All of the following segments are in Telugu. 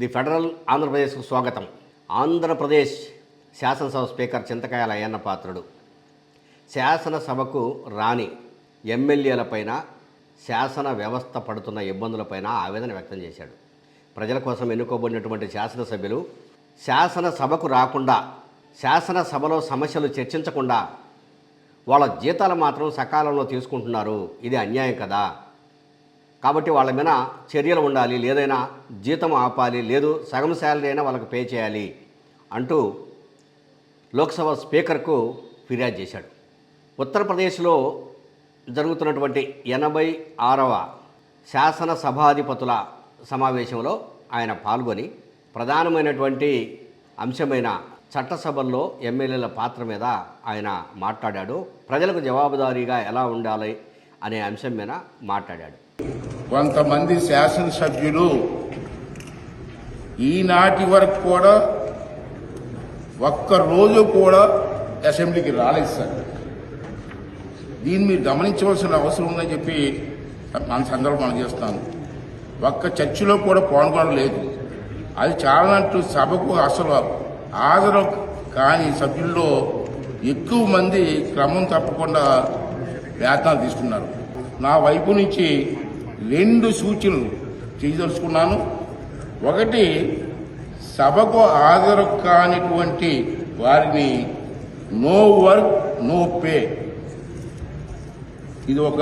ది ఫెడరల్ ఆంధ్రప్రదేశ్కు స్వాగతం. ఆంధ్రప్రదేశ్ శాసనసభ స్పీకర్ చింతకాయల అయ్యన్న పాత్రుడు. శాసనసభకు రాని ఎమ్మెల్యేలపైన శాసన వ్యవస్థ పడుతున్న ఇబ్బందులపైన ఆవేదన వ్యక్తం చేశాడు. ప్రజల కోసం ఎన్నుకోబడినటువంటి శాసనసభ్యులు శాసనసభకు రాకుండా శాసనసభలో సమస్యలు చర్చించకుండా వాళ్ళ జీతాలు మాత్రం సకాలంలో తీసుకుంటున్నారు. ఇది అన్యాయం కదా? కాబట్టి వాళ్ళ మీద చర్యలు ఉండాలి. లేదైనా జీతం ఆపాలి. లేదు సగం శాలరీ అయినా వాళ్ళకి పే చేయాలి అంటూ లోక్సభ స్పీకర్కు ఫిర్యాదు చేశాడు. ఉత్తరప్రదేశ్లో జరుగుతున్నటువంటి ఎనభై ఆరవ శాసన సభాధిపతుల సమావేశంలో ఆయన పాల్గొని ప్రధానమైనటువంటి అంశమైన చట్టసభల్లో ఎమ్మెల్యేల పాత్ర మీద ఆయన మాట్లాడాడు. ప్రజలకు జవాబుదారీగా ఎలా ఉండాలి అనే అంశం మీద మాట్లాడాడు. కొంతమంది శాసనసభ్యులు ఈనాటి వరకు కూడా ఒక్క రోజు కూడా అసెంబ్లీకి రాలేదు సార్. దీన్ని మీరు గమనించవలసిన అవసరం ఉందని చెప్పి మన సందర్భం మనం చేస్తాను. ఒక్క చర్చిలో కూడా పాల్గొనడం లేదు. అది చాలానంటూ సభకు అసలు హాజరు కాని సభ్యుల్లో ఎక్కువ మంది క్రమం తప్పకుండా వేతనాలు తీసుకున్నారు. నా వైపు నుంచి రెండు సూచనలు చేయదలుచుకున్నాను. ఒకటి సభకు హాజరు కానిటువంటి వారిని నో వర్క్ నో పే ఇది ఒక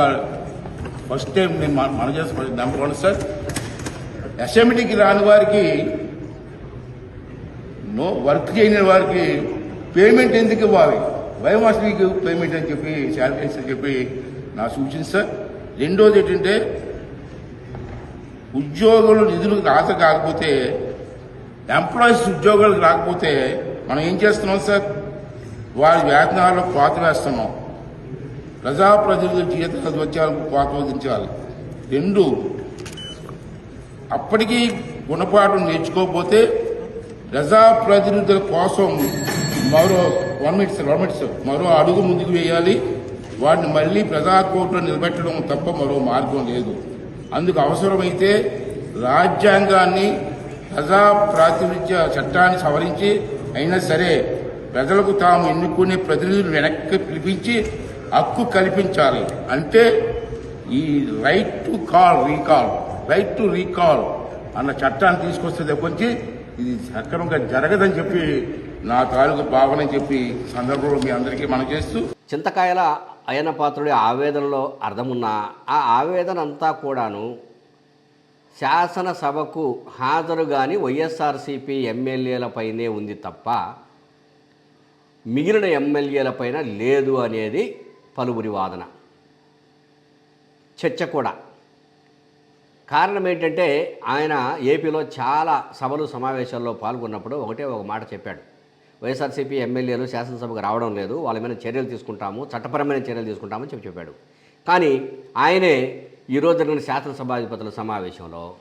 ఫస్ట్ టైం నేను మన మన చేసిన నెంబర్ వన్ సార్. అసెంబ్లీకి రాని వారికి నో వర్క్ చేయని వారికి పేమెంట్ ఎందుకు ఇవ్వాలి? బయోమాస్టరీకి పేమెంట్ అని చెప్పి శాలరీస్ అని చెప్పి నా సూచన సార్. రెండోది ఏంటంటే ఉద్యోగులు నిధులకు రాత కాకపోతే ఎంప్లాయీస్ ఉద్యోగాలకు రాకపోతే మనం ఏం చేస్తున్నాం సార్? వారి వేతనాల్లో కోత వేస్తున్నాం. ప్రజాప్రతినిధుల జీతాలు వచ్చేందుకు కోత విధించాలి. రెండు అప్పటికీ గుణపాఠం నేర్చుకోకపోతే ప్రజాప్రతినిధుల కోసం మరో వన్ మినిట్స్ మరో అడుగు ముందుకు వేయాలి. వాటిని మళ్ళీ ప్రజా కోర్టులో నిలబెట్టడం తప్ప మరో మార్గం లేదు. అందుకు అవసరమైతే రాజ్యాంగాన్ని ప్రజా ప్రాతినిధ్య చట్టాన్ని సవరించి అయినా సరే ప్రజలకు తాము ఎన్నుకునే ప్రతినిధులు వెనక్కి పిలిపించి హక్కు కల్పించాలి. అంటే ఈ right to call recall right to recall అన్న చట్టాన్ని తీసుకొస్తే తప్పించి ఇది సక్రమంగా జరగదని చెప్పి నా తాలూకు భావన చెప్పి సందర్భంలో మీ అందరికీ మనం చేస్తూ చింతకాయల అయన పాత్రుడి ఆవేదనలో అర్థమున్నా ఆ ఆవేదన అంతా కూడాను శాసనసభకు హాజరు కాని వైఎస్ఆర్సీపీ ఎమ్మెల్యేలపైనే ఉంది తప్ప మిగిలిన ఎమ్మెల్యేలపైన లేదు అనేది పలువురి వాదన. చర్చ కూడా. కారణం ఏంటంటే ఆయన ఏపీలో చాలా సభలు సమావేశాల్లో పాల్గొన్నప్పుడు ఒకటే ఒక మాట చెప్పాడు. వైఎస్ఆర్సీపీ ఎమ్మెల్యేలు శాసనసభకు రావడం లేదు. వాళ్ళ మీద చర్యలు తీసుకుంటాము. చట్టపరమైన చర్యలు తీసుకుంటామని చెప్పి చెప్పాడు. కానీ ఆయనే ఈరోజు జరిగిన శాసనసభాధిపతుల సమావేశంలో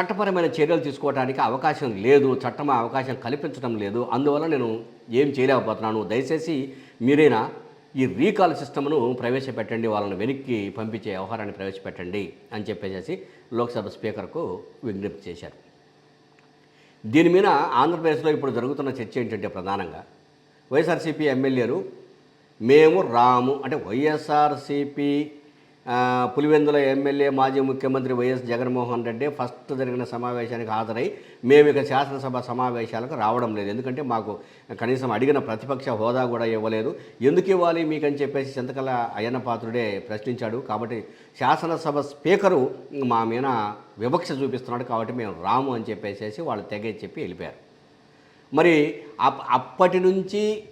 చట్టపరమైన చర్యలు తీసుకోవడానికి అవకాశం లేదు. చట్టం అవకాశం కల్పించడం లేదు. అందువల్ల నేను ఏం చేయలేకపోతున్నాను. దయచేసి మీరైనా ఈ రీకాల్ సిస్టమ్ను ప్రవేశపెట్టండి. వాళ్ళని వెనక్కి పంపించే వ్యవహారాన్ని ప్రవేశపెట్టండి అని చెప్పేసి లోక్సభ స్పీకర్కు విజ్ఞప్తి చేశారు. దీని మీద ఆంధ్రప్రదేశ్లో ఇప్పుడు జరుగుతున్న చర్చ ఏంటంటే ప్రధానంగా వైఎస్ఆర్సీపీ ఎమ్మెల్యేలు మేము రాము అంటే వైఎస్ఆర్సీపీ పులివెందుల ఎమ్మెల్యే మాజీ ముఖ్యమంత్రి వైఎస్ జగన్మోహన్ రెడ్డి ఫస్ట్ జరిగిన సమావేశానికి హాజరై మేము ఇక శాసనసభ సమావేశాలకు రావడం లేదు. ఎందుకంటే మాకు కనీసం అడిగిన ప్రతిపక్ష హోదా కూడా ఇవ్వలేదు. ఎందుకు ఇవ్వాలి మీకని చెప్పేసి చింతకల అయ్యన్న పాత్రుడే ప్రశ్నించాడు. కాబట్టి శాసనసభ స్పీకరు మా మీద వివక్ష చూపిస్తున్నాడు. కాబట్టి మేము రాము అని చెప్పేసి వాళ్ళు తెగే చెప్పి వెళ్ళిపోయారు. మరి అప్- అప్పటి నుంచి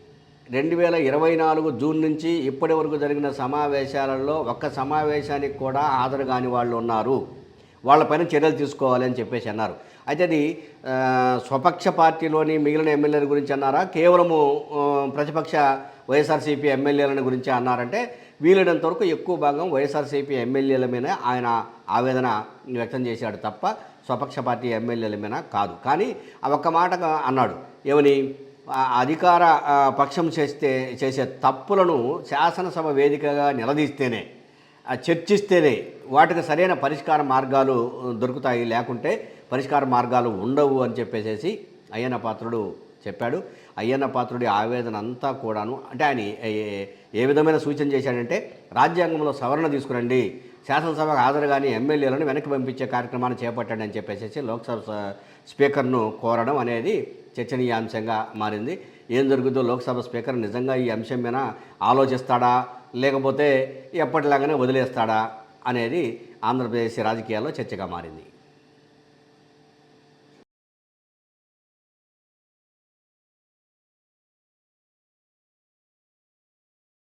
రెండు వేల ఇరవై నాలుగు జూన్ నుంచి ఇప్పటి వరకు జరిగిన సమావేశాలలో ఒక్క సమావేశానికి కూడా హాజరు కాని వాళ్ళు ఉన్నారు. వాళ్ళపైన చర్యలు తీసుకోవాలి అని చెప్పేసి అన్నారు. అయితే అది స్వపక్ష పార్టీలోని మిగిలిన ఎమ్మెల్యేల గురించి అన్నారా? కేవలము ప్రతిపక్ష వైఎస్ఆర్సీపీ ఎమ్మెల్యేలను గురించి అన్నారంటే వీలైనంత వరకు ఎక్కువ భాగం వైఎస్ఆర్సీపీ ఎమ్మెల్యేల మీద ఆయన ఆవేదన వ్యక్తం చేశాడు తప్ప స్వపక్ష పార్టీ ఎమ్మెల్యేల మీద కాదు. కానీ ఆ ఒక్క మాటగా అన్నాడు. ఏమని? అధికార పక్షం చేస్తే చేసే తప్పులను శాసనసభ వేదికగా నిలదీస్తేనే చర్చిస్తేనే వాటికి సరైన పరిష్కార మార్గాలు దొరుకుతాయి. లేకుంటే పరిష్కార మార్గాలు ఉండవు అని చెప్పేసేసి అయ్యన్న పాత్రుడు చెప్పాడు. అయ్యన్న పాత్రుడి ఆవేదన అంతా కూడాను అంటే ఆయన ఏ- విధమైన సూచన చేశాడంటే రాజ్యాంగంలో సవరణ తీసుకురండి శాసనసభకు హాజరు కానీ ఎమ్మెల్యేలను వెనక్కి పంపించే కార్యక్రమాన్ని చేపట్టాడని అని చెప్పేసి లోక్సభ స్పీకర్ను కోరడం అనేది చర్చనీయాంశంగా మారింది. ఏం జరుగుతుందో లోక్సభ స్పీకర్ నిజంగా ఈ అంశం మీద ఆలోచిస్తాడా? లేకపోతే ఎప్పటిలాగానే వదిలేస్తాడా? అనేది ఆంధ్రప్రదేశ్ రాజకీయాల్లో చర్చగా మారింది.